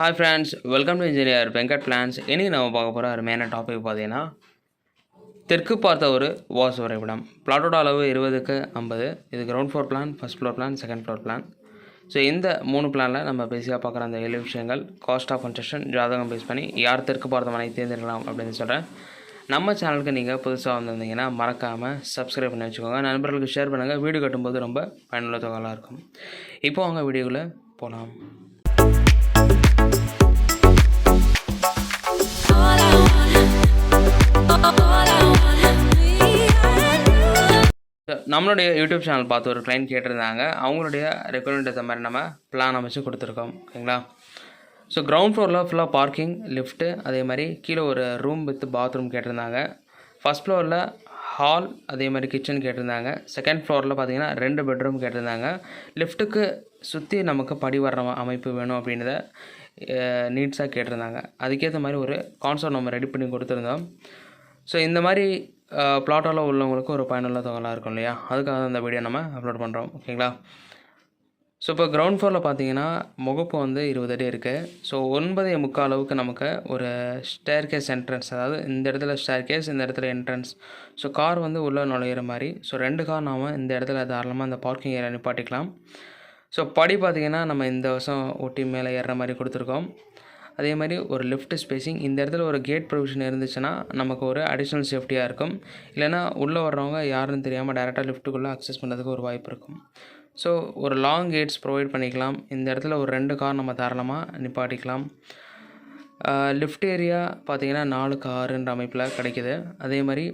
Hi friends welcome to engineer Venkat plans இன்றைக்கி நம்ம பார்க்க போகிற அருமையான டாபிக் பார்த்தீங்கன்னா தெற்கு பார்த்த ஒரு வாஸ் வரைபடம் பிளாட்டோட அளவு இருபதுக்கு ஐம்பது. இது ground floor plan first floor plan second floor plan so இந்த மூணு பிளானில் நம்ம பேசியாக பார்க்குற அந்த ஏழு விஷயங்கள் காஸ்ட் ஆஃப் கன்ஸ்ட்ரக்ஷன் ஜாதகம் பேஸ் பண்ணி யார் தெற்கு பார்த்த மனை தேர்ந்தெடுக்கலாம் அப்படின்னு சொல்கிறேன் நம்ம சேனலுக்கு நீங்கள் புதுசாக வந்திருந்தீங்கன்னா மறக்காமல் சப்ஸ்கிரைப் பண்ணி வச்சுக்கோங்க. நண்பர்களுக்கு ஷேர் பண்ணுங்கள் வீடியோ கட்டும்போது ரொம்ப பயனுள்ள தொகையாக இருக்கும். இப்போ அவங்க வீடியோக்குள்ளே போகலாம் நம்மளுடைய யூடியூப் சேனல் பார்த்து ஒரு கிளைண்ட் கேட்டிருந்தாங்க. அவங்களுடைய ரெக்குவயர்மெண்ட் ஏற்ற மாதிரி நம்ம பிளான் அமைச்சு கொடுத்துருக்கோம். ஓகேங்களா ஸோ கிரவுண்ட் ஃப்ளோரில் ஃபுல்லாக பார்க்கிங் லிஃப்ட்டு அதே மாதிரி கீழே ஒரு ரூம் வித் பாத்ரூம் கேட்டிருந்தாங்க. ஃபஸ்ட் ஃப்ளோரில் ஹால் அதே மாதிரி கிச்சன் கேட்டிருந்தாங்க. செகண்ட் ஃப்ளோரில் பார்த்தீங்கன்னா ரெண்டு பெட்ரூம் கேட்டிருந்தாங்க. லிஃப்ட்டுக்கு சுற்றி நமக்கு படி வர்ற அமைப்பு வேணும் அப்படின்றத நீட்ஸாக கேட்டிருந்தாங்க. அதுக்கேற்ற மாதிரி ஒரு கான்செப்ட் நம்ம ரெடி பண்ணி கொடுத்துருந்தோம். ஸோ இந்த மாதிரி ப்ளாட்டால் உள்ளவங்களுக்கு ஒரு பயனுள்ள தகவலாக இருக்கும் இல்லையா? அதுக்காக தான் இந்த வீடியோ நம்ம அப்லோட் பண்ணுறோம் ஓகேங்களா ஸோ இப்போ கிரவுண்ட் ஃப்ளோரில் பார்த்தீங்கன்னா முகப்பு வந்து இருபது அடி இருக்குது ஸோ ஒன்பதே முக்கால் அளவுக்கு நமக்கு ஒரு ஸ்டேர் கேஸ் என்ட்ரன்ஸ் அதாவது இந்த இடத்துல ஸ்டேர் கேஸ் இந்த இடத்துல என்ட்ரன்ஸ் ஸோ கார் வந்து உள்ளே நுழையிற மாதிரி. ஸோ ரெண்டு கார் நாம் இந்த இடத்துல தாராளமாக இந்த பார்க்கிங் ஏரியா நிப்பாட்டிக்கலாம். ஸோ படி பார்த்தீங்கன்னா நம்ம இந்த வருஷம் ஒட்டி மேலே ஏறுற மாதிரி கொடுத்துருக்கோம். அதே மாதிரி ஒரு லிஃப்ட் ஸ்பேசிங் இந்த இடத்துல ஒரு கேட் ப்ரொவிஷன் இருந்துச்சுன்னா நமக்கு ஒரு அடிஷ்னல் சேஃப்டியாக இருக்கும். இல்லைனா உள்ளே வர்றவங்க யாருன்னு தெரியாமல் டேரெக்டாக லிஃப்ட்டுக்குள்ளே அக்சஸ் பண்ணுறதுக்கு ஒரு வாய்ப்பு இருக்கும். ஸோ ஒரு லாங் கேட்ஸ் ப்ரொவைட் பண்ணிக்கலாம். இந்த இடத்துல ஒரு ரெண்டு கார் நம்ம தாராளமாக நிப்பாட்டிக்கலாம். லிஃப்ட் ஏரியா பார்த்தீங்கன்னா நாலுக்கு ஆறுன்ற அமைப்பில் கிடைக்குது. அதே மாதிரி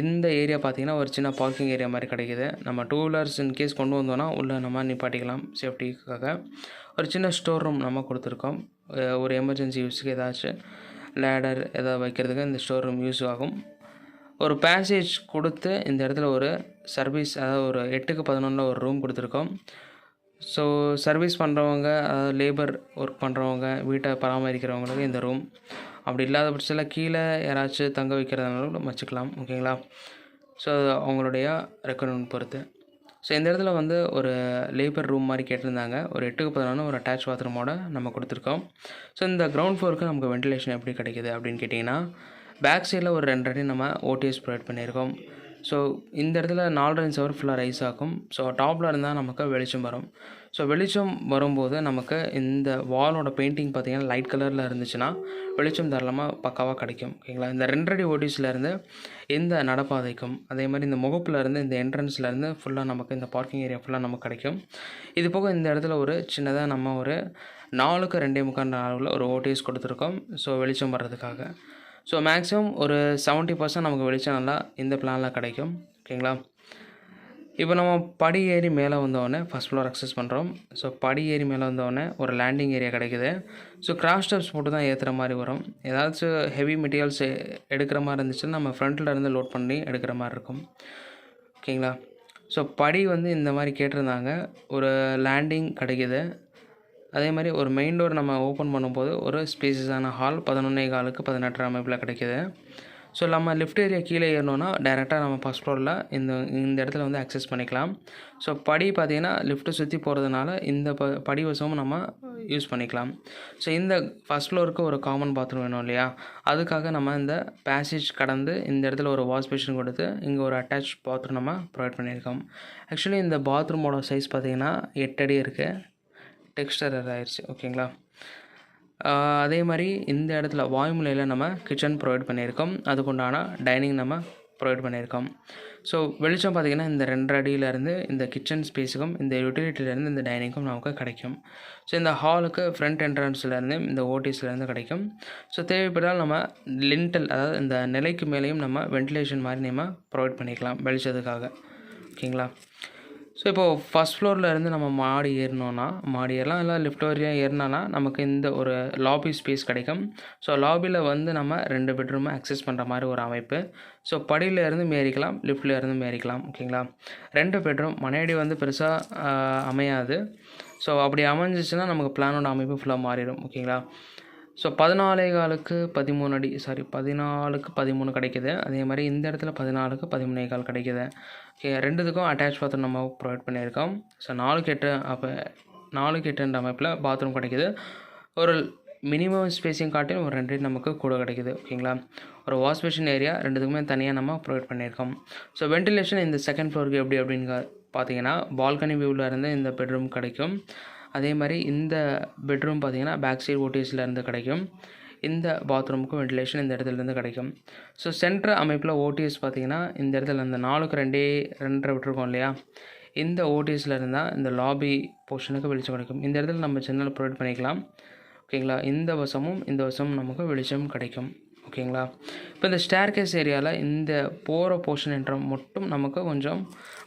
இந்த ஏரியா பார்த்தீங்கன்னா ஒரு சின்ன பார்க்கிங் ஏரியா மாதிரி கிடைக்குது. நம்ம டூ வீலர்ஸ் இன்கேஸ் கொண்டு வந்தோன்னா உள்ளே நம்ம நிப்பாட்டிக்கலாம் சேஃப்டிக்காக ஒரு சின்ன ஸ்டோர் ரூம் நம்ம கொடுத்துருக்கோம். ஒரு எமர்ஜென்சி யூஸுக்கு ஏதாச்சும் லேடர் எதாவது வைக்கிறதுக்கு இந்த ஸ்டோர் ரூம் யூஸ் ஆகும். ஒரு பேசேஜ் கொடுத்து இந்த இடத்துல ஒரு சர்வீஸ் அதாவது ஒரு எட்டுக்கு பதினொன்றில் ஒரு ரூம் கொடுத்துருக்கோம். ஸோ சர்வீஸ் பண்ணுறவங்க அதாவது லேபர் ஒர்க் பண்ணுறவங்க வீட்டை பராமரிக்கிறவங்களுக்கு இந்த ரூம் அப்படி இல்லாத பட்சத்தில் கீழே யாராச்சும் தங்க வைக்கிறதுனாலும் வச்சுக்கலாம் ஓகேங்களா ஸோ அது அவங்களுடைய ரெக்குவயர்மெண்ட் பொறுத்து. ஸோ இந்த இடத்துல வந்து ஒரு லேபர் ரூம் மாதிரி கேட்டிருந்தாங்க. ஒரு எட்டுக்கு பதினொன்று ஒரு அட்டாச் பாத்ரூமோட நம்ம கொடுத்துருக்கோம். ஸோ இந்த கிரவுண்ட் ஃப்ளோருக்கு நமக்கு வென்டிலேஷன் எப்படி கிடைக்குது அப்படின்னு கேட்டிங்கன்னா பேக் சைடில் ஒரு ரெண்டு அடி நம்ம ஓடிஎஸ் ப்ரொவைட் பண்ணியிருக்கோம். ஸோ இந்த இடத்துல நாலரை இன்ச் ஃபுல்லாக ரைஸ் ஆகும். ஸோ டாப்பில் இருந்தால் நமக்கு வெளிச்சம் வரும். ஸோ வெளிச்சம் வரும்போது நமக்கு இந்த வாலோட பெயிண்டிங் பார்த்தீங்கன்னா லைட் கலரில் இருந்துச்சுன்னா வெளிச்சம் தாராளமாக பக்காவாக கிடைக்கும். ஓகேங்களா இந்த ரெண்டடி ஓடிஸ்லேருந்து இந்த நடப்பாதைக்கும் அதே மாதிரி இந்த முகப்புலேருந்து இந்த என்ட்ரன்ஸ்லேருந்து ஃபுல்லாக நமக்கு இந்த பார்க்கிங் ஏரியா ஃபுல்லாக நமக்கு கிடைக்கும். இது போக இந்த இடத்துல ஒரு சின்னதாக நம்ம ஒரு நாலுக்கு ரெண்டே முக்கால் அளவில் ஒரு ஓடிஎஸ் கொடுத்துருக்கோம். ஸோ வெளிச்சம் வர்றதுக்காக. ஸோ மேக்ஸிமம் ஒரு செவன்ட்டி பர்சன்ட் நமக்கு வெளிச்சம் நல்லா இந்த பிளானில் கிடைக்கும். ஓகேங்களா? இப்போ நம்ம படி ஏறி மேலே வந்தோடனே ஃபஸ்ட் ஃப்ளோர் அக்சஸ் பண்ணுறோம் ஸோ படி ஏறி மேலே வந்தோடனே ஒரு லேண்டிங் ஏரியா கிடைக்குது. ஸோ கிராஸ் ஸ்டெப்ஸ் போட்டு தான் ஏற்றுற மாதிரி வரும். ஏதாச்சும் ஹெவி மெட்டீரியல்ஸ் எடுக்கிற மாதிரி இருந்துச்சுன்னா நம்ம ஃப்ரண்ட்டில் இருந்து லோட் பண்ணி எடுக்கிற மாதிரி இருக்கும். ஓகேங்களா? ஸோ படி வந்து இந்த மாதிரி கேட்டிருந்தாங்க. ஒரு லேண்டிங் கிடைக்குது. அதே மாதிரி ஒரு மெயின் டோர் நம்ம ஓப்பன் பண்ணும்போது ஒரு ஸ்பேசஸான ஹால் பதினொன்னே காலுக்கு பதினெட்டு அமைப்பில் கிடைக்குது. ஸோ நம்ம லிஃப்ட் ஏரியா கீழே ஏறணும்னா டேரெக்டாக நம்ம ஃபஸ்ட் ஃப்ளோரில் இந்த இந்த இடத்துல வந்து அக்சஸ் பண்ணிக்கலாம். ஸோ படி பார்த்திங்கன்னா லிஃப்ட்டை சுற்றி போகிறதுனால இந்த ப படி வசமும் நம்ம யூஸ் பண்ணிக்கலாம். ஸோ இந்த ஃபஸ்ட் ஃப்ளோருக்கு ஒரு காமன் பாத்ரூம் வேணும் இல்லையா? அதுக்காக நம்ம இந்த பேசேஜ் கடந்து இந்த இடத்துல ஒரு வாஷ் பேஷன் கொடுத்து இங்கே ஒரு அட்டாச் பாத்ரூம் நம்ம ப்ரொவைட் பண்ணியிருக்கோம். ஆக்சுவலி இந்த பாத்ரூமோட சைஸ் பார்த்தீங்கன்னா எட்டு அடி இருக்குது டெக்ஸ்டர் ஆயிடுச்சு ஓகேங்களா அதே மாதிரி இந்த இடத்துல வாய்மொழியில் நம்ம கிச்சன் ப்ரொவைட் பண்ணியிருக்கோம். அதுக்குண்டான டைனிங் நம்ம ப்ரொவைட் பண்ணியிருக்கோம். ஸோ வெளிச்சம் பார்த்திங்கன்னா இந்த ரெண்டரை அடியிலேருந்து இந்த கிச்சன் ஸ்பேஸுக்கும் இந்த யூட்டிலிட்டிலேருந்து இந்த டைனிங்கும் நமக்கு கிடைக்கும். ஸோ இந்த ஹாலுக்கு ஃப்ரண்ட் என்ட்ரன்ஸ்லேருந்து இந்த ஓடிஸ்லேருந்து கிடைக்கும். ஸோ தேவைப்பட்டால் நம்ம லிண்டல் அதாவது இந்த நிலைக்கு மேலேயும் நம்ம வென்டிலேஷன் மாதிரி நம்ம ப்ரொவைட் பண்ணிக்கலாம் வெளிச்சத்துக்காக. ஓகேங்களா ஸோ இப்போது ஃபஸ்ட் ஃப்ளோரில் இருந்து நம்ம மாடி ஏறினோன்னா மாடி ஏறலாம் இல்லை லிஃப்ட் வரையும் ஏறினோன்னா நமக்கு இந்த ஒரு லாபி ஸ்பேஸ் கிடைக்கும். ஸோ லாபியில் வந்து நம்ம ரெண்டு பெட்ரூமை அக்சஸ் பண்ணுற மாதிரி ஒரு அமைப்பு. ஸோ படியில் இருந்து மேறிக்கலாம் லிஃப்டில் இருந்து மேரிக்கலாம் ஓகேங்களா? ரெண்டு பெட்ரூம் மனையடி வந்து பெருசாக அமையாது. ஸோ அப்படி அமைஞ்சிச்சுன்னா நமக்கு பிளானோட அமைப்பு ஃபுல்லாக மாறிடும் ஓகேங்களா? ஸோ பதினாலே காலுக்கு பதிமூணு அடி சாரி பதினாலுக்கு பதிமூணு கிடைக்குது. அதே மாதிரி இந்த இடத்துல பதினாலுக்கு பதிமூணே கால் கிடைக்குது. ஓகே ரெண்டுத்துக்கும் அட்டாச் பாத்ரூம் நம்ம ப்ரொவைட் பண்ணியிருக்கோம். ஸோ நாலுக்கு எட்டு அப்போ நாலுக்கு எட்டுன்ற அமைப்பில் பாத்ரூம் கிடைக்குது. ஒரு மினிமம் ஸ்பேஸிங் காட்டியும் ஒரு ரெண்டு நமக்கு கூட கிடைக்குது ஓகேங்களா ஒரு வாஷ் பேஷன் ஏரியா ரெண்டுத்துக்குமே தனியாக நம்ம ப்ரொவைட் பண்ணியிருக்கோம். ஸோ வென்டிலேஷன் இந்த செகண்ட் ஃப்ளோருக்கு எப்படி அப்படின்னு பார்த்தீங்கன்னா பால்கனி வியூவில் இருந்து இந்த பெட்ரூம் கிடைக்கும். அதே மாதிரி இந்த பெட்ரூம் பார்த்தீங்கன்னா பேக் சைடு ஓடிஎஸ்லேருந்து கிடைக்கும். இந்த பாத்ரூமுக்கும் வென்டிலேஷன் இந்த இடத்துல இருந்து கிடைக்கும். ஸோ சென்ட்ரு அமைப்பில் ஓடிஎஸ் பார்த்தீங்கன்னா இந்த இடத்துல இந்த நாலுக்கு ரெண்டே ரெண்டரை விட்டுருக்கோம் இல்லையா? இந்த ஓடிஎஸில் இருந்தால் இந்த லாபி போர்ஷனுக்கு வெளிச்சம் கிடைக்கும். இந்த இடத்துல நம்ம சின்னல் ப்ரொவைட் பண்ணிக்கலாம். ஓகேங்களா? இந்த வசமும் இந்த வசமும் நமக்கு வெளிச்சம் கிடைக்கும். ஓகேங்களா? இப்போ இந்த ஸ்டேர் கேஸ் ஏரியாவில் இந்த போகிற போர்ஷன் என்ற மட்டும் நமக்கு கொஞ்சம்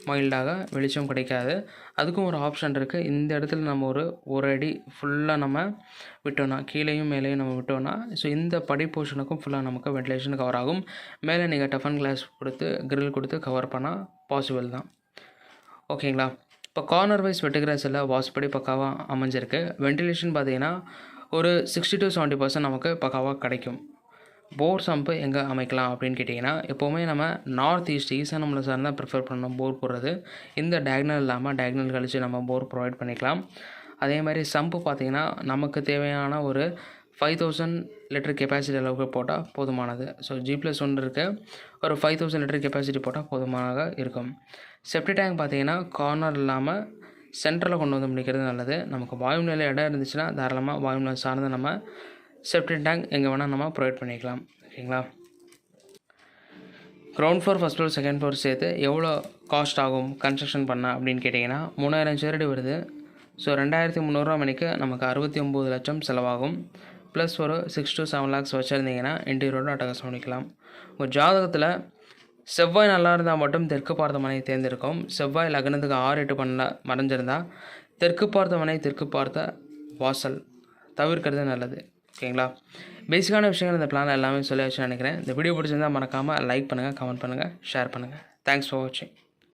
மைல்டாக வெளிச்சம் கிடைக்காது. அதுக்கும் ஒரு ஆப்ஷன் இருக்குது இந்த இடத்துல நம்ம ஒரு ஒரு அடி ஃபுல்லாக நம்ம விட்டோம்னா கீழேயும் மேலேயும் நம்ம விட்டோம்னா ஸோ இந்த படி போர்ஷனுக்கும் ஃபுல்லாக நமக்கு வென்டிலேஷன் கவர் ஆகும். மேலே நீங்கள் டஃபன் கிளாஸ் கொடுத்து கிரில் கொடுத்து கவர் பண்ணால் பாசிபிள் தான். ஓகேங்களா? இப்போ கார்னர் வைஸ் வெட்டுகிராஸ் எல்லாம் வாஸ்படி பக்காவாக அமைஞ்சிருக்கு. வென்டிலேஷன் பார்த்தீங்கன்னா ஒரு சிக்ஸ்டி டு செவன்ட்டி பர்சன்ட் நமக்கு பக்காவாக கிடைக்கும். போர் சம்பு எங்கே அமைக்கலாம் அப்படின்னு கேட்டிங்கன்னா எப்போவுமே நம்ம நார்த் ஈஸ்ட் ஈசானமில் சார் தான் ப்ரிஃபர் பண்ணணும் போர் போடுறது. இந்த டயக்னல் இல்லாமல் டயக்னல் கழித்து நம்ம போர் ப்ரொவைட் பண்ணிக்கலாம். அதே மாதிரி சம்பு பார்த்திங்கன்னா நமக்கு தேவையான ஒரு ஃபைவ் தௌசண்ட் லிட்டர் கெப்பாசிட்டி அளவுக்கு போட்டால் போதுமானது. ஸோ ஜி ப்ளஸ் ஒன்று இருக்க. ஒரு ஃபைவ் தௌசண்ட் லிட்டர் கெப்பாசிட்டி போட்டால் போதுமானதாக இருக்கும். செப்டி டேங்க் பார்த்தீங்கன்னா கார்னர் இல்லாமல் சென்டரில் கொண்டு வந்து முடிக்கிறது நல்லது. நமக்கு வாயு நிலை இடம் இருந்துச்சுன்னா தாராளமாக வாயு நிலை சார்ந்து நம்ம செப்டி டேங்க் எங்கே வேணால் நம்ம ப்ரொவைட் பண்ணிக்கலாம். ஓகேங்களா ground floor first floor second floor சேர்த்து எவ்வளோ காஸ்ட் ஆகும் கன்ஸ்ட்ரக்ஷன் பண்ண அப்படின்னு கேட்டிங்கன்னா மூணாயிரம் சதுரடி வருது. ஸோ ரெண்டாயிரத்தி முந்நூறுரூவா மணிக்கு நமக்கு அறுபத்தி ஒம்பது லட்சம் செலவாகும். ப்ளஸ் ஒரு சிக்ஸ் டு செவன் லேக்ஸ் வச்சுருந்தீங்கன்னா இன்டீரியரோட அட்டகாசம் பண்ணிக்கலாம். உங்கள் ஜாதகத்தில் செவ்வாய் நல்லா இருந்தால் மட்டும் தெற்கு பார்த்த மனை தேர்ந்தெடுக்கும் செவ்வாய் லக்னத்துக்கு ஆறு எட்டு பண்ண மறைஞ்சிருந்தால் தெற்கு பார்த்த மனை தெற்கு பார்த்த வாசல் தவிர்க்கிறது நல்லது. ஓகேங்களா? பேசிக்கான விஷயங்கள் இந்த பிளான் எல்லாமே சொல்லி வச்சு நினைக்கிறேன். இந்த வீடியோ பிடிச்சிருந்தா மறக்காமல் லைக் பண்ணுங்கள் கமெண்ட் பண்ணுங்கள் ஷேர் பண்ணுங்கள் தேங்க்ஸ் ஃபார் வாட்சிங்